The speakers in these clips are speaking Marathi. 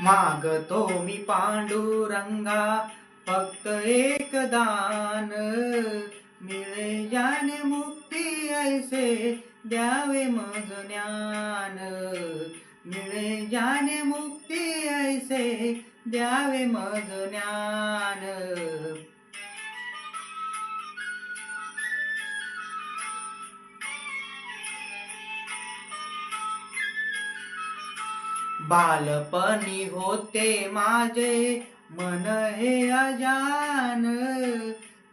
मागतो मी पांडुरंगा फक्त एक दान. मिळे ज्ञान मुक्ती ऐसे द्यावे मग ज्ञान. मिळे ज्ञान मुक्ती ऐसे द्यावे मग ज्ञान. बालपणी होते माझे. मन हे अजान.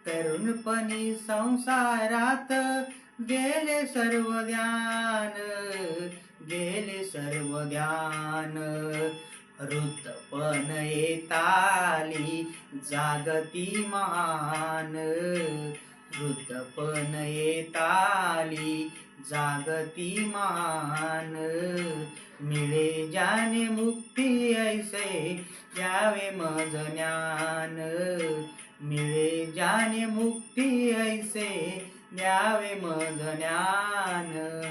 तरुणपणी संसारात गेले सर्व ज्ञान. गेले सर्व ज्ञान. ऋतपण येताली जागती मान. ऋतपण येताली जागती मान. मिले जाने मुक्ती ऐसे द्यावे मज ज्ञान. मिळे जाने मुक्ती ऐसे द्यावे मज ज्ञान.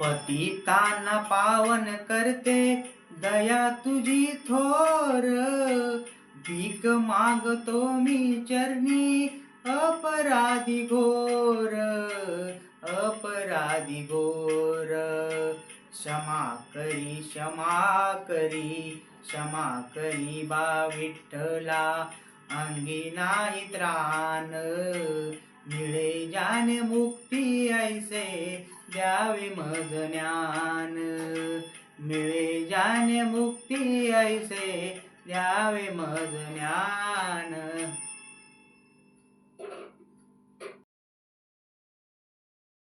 पतितांना पावन करते दया तुझी थोर. भीक मागतो मी चरणी अपराधी घोर अपराधी घोर. क्षमा करी क्षमा करी क्षमा करी बा विठ्ठला अंगी नाही त्राण. मिळे जाने मुक्ती ऐसे द्यावे मज ज्ञान. मिळे जाने मुक्ती ऐसे द्यावे मग ज्ञान.